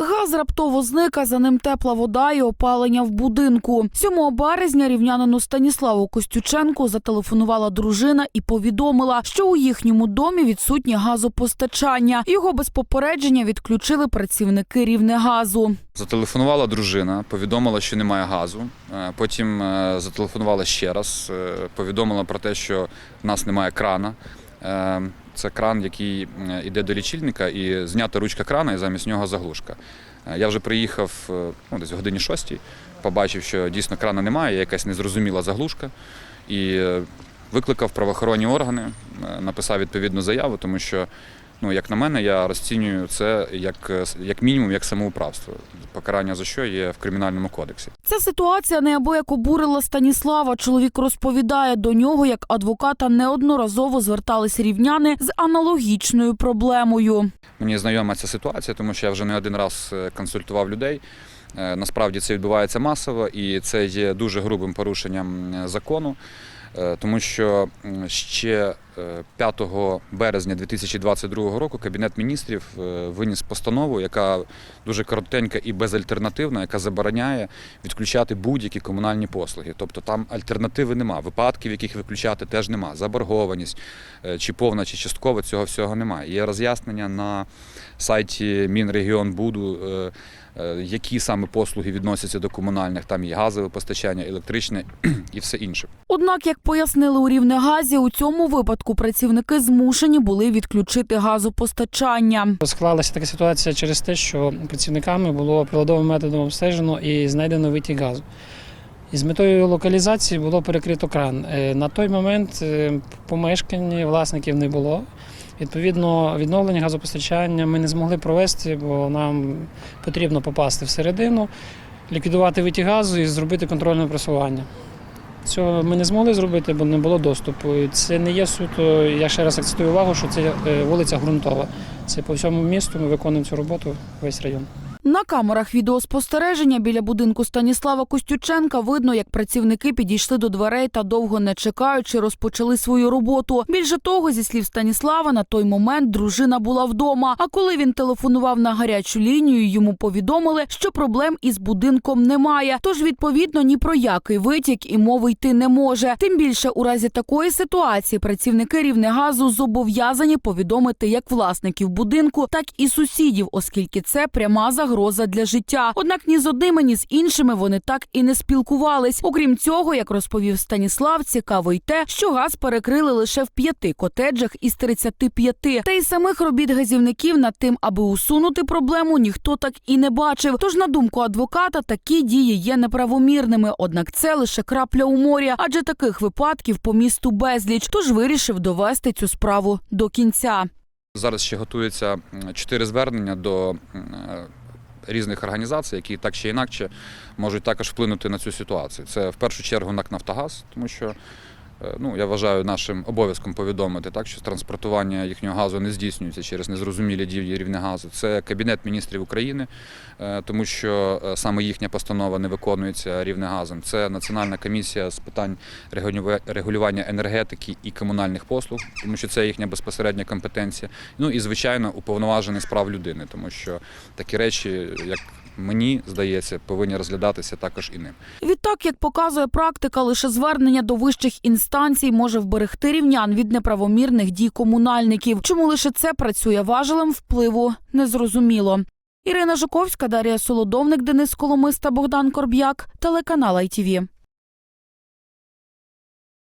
Газ раптово зник, а за ним тепла вода і опалення в будинку. 7 березня рівнянину Станіславу Костюченку зателефонувала дружина і повідомила, що у їхньому домі відсутнє газопостачання. Його без попередження відключили працівники Рівнегазу. Зателефонувала дружина, повідомила, що немає газу. Е, Потім е, зателефонувала ще раз, е, повідомила про те, що в нас немає крана. Е, Це кран, який е, йде до лічильника, і знята ручка крана, і замість нього заглушка. Е, Я вже приїхав е, ну, десь в годині шостій, побачив, що дійсно крана немає, якась незрозуміла заглушка. І е, викликав правоохоронні органи, е, написав відповідну заяву, тому що Ну, як на мене, я розцінюю це як, як мінімум як самоуправство. Покарання за що є в кримінальному кодексі. Ця ситуація неабияк обурила Станіслава. Чоловік розповідає, до нього як адвоката неодноразово звертались рівняни з аналогічною проблемою. Мені знайома ця ситуація, тому що я вже не один раз е, консультував людей. Е, Насправді це відбувається масово і це є дуже грубим порушенням е, закону, тому що ще 5 березня 2022 року Кабінет міністрів е, виніс постанову, яка дуже коротенька і безальтернативна, яка забороняє відключати будь-які комунальні послуги. Тобто там альтернативи нема. Випадків, яких виключати, теж нема. Заборгованість е, чи повна, чи частково цього всього немає. Є роз'яснення на сайті Мінрегіонбуду, е, е, які саме послуги відносяться до комунальних. Там є газове постачання, електричне і все інше. Однак, як пояснили у Рівнегазі, у цьому випадку працівники змушені були відключити газопостачання. Склалася така ситуація через те, що працівниками було приладовим методом обстежено і знайдено витік газу. І з метою локалізації було перекрито кран. Е, На той момент е, в помешканні власників не було. Відповідно, відновлення газопостачання ми не змогли провести, бо нам потрібно попасти всередину, ліквідувати витік газу і зробити контрольне пресування. Цього ми не змогли зробити, бо не було доступу. І Це не є суто, я ще раз акцентую увагу, що це е, вулиця ґрунтова. Це по всьому місту ми виконуємо цю роботу весь район. На камерах відеоспостереження біля будинку Станіслава Костюченка видно, як працівники підійшли до дверей та довго не чекаючи, розпочали свою роботу. Більше того, зі слів Станіслава, на той момент дружина була вдома. А коли він телефонував на гарячу лінію, йому повідомили, що проблем із будинком немає. Тож, відповідно, ні про який витік і мови йти не може. Тим більше, у разі такої ситуації працівники Рівнегазу зобов'язані повідомити як власників будинку, так і сусідів, оскільки це пряма загроза для життя. Однак ні з одними, ні з іншими вони так і не спілкувались. Окрім цього, як розповів Станіслав, цікаво й те, що газ перекрили лише в п'яти котеджах із 35. Та й самих робіт газівників над тим, аби усунути проблему, ніхто так і не бачив. Тож, на думку адвоката, такі дії є неправомірними. Однак це лише крапля у морі, адже таких випадків по місту безліч. Тож вирішив довести цю справу до кінця. Зараз ще готується чотири звернення до е, різних організацій, які так чи інакше можуть також вплинути на цю ситуацію. Це в першу чергу НАК Нафтогаз, тому що ну, я вважаю нашим обов'язком повідомити, так, що транспортування їхнього газу не здійснюється через незрозумілі дії Рівнегазу. Це Кабінет міністрів України, е, тому що е, саме їхня постанова не виконується Рівнегазом. Це Національна комісія з питань регулюва- регулювання енергетики і комунальних послуг, тому що це їхня безпосередня компетенція. Ну і звичайно, уповноважений з прав людини, тому що такі речі, як мені здається, повинні розглядатися також і ним. Відтак, як показує практика, лише звернення до вищих інстанцій може вберегти рівнян від неправомірних дій комунальників. Чому лише це працює важелем впливу, незрозуміло. Ірина Жуковська, Дар'я Солодовник, Денис Коломиста, Богдан Корб'як, телеканал ITV.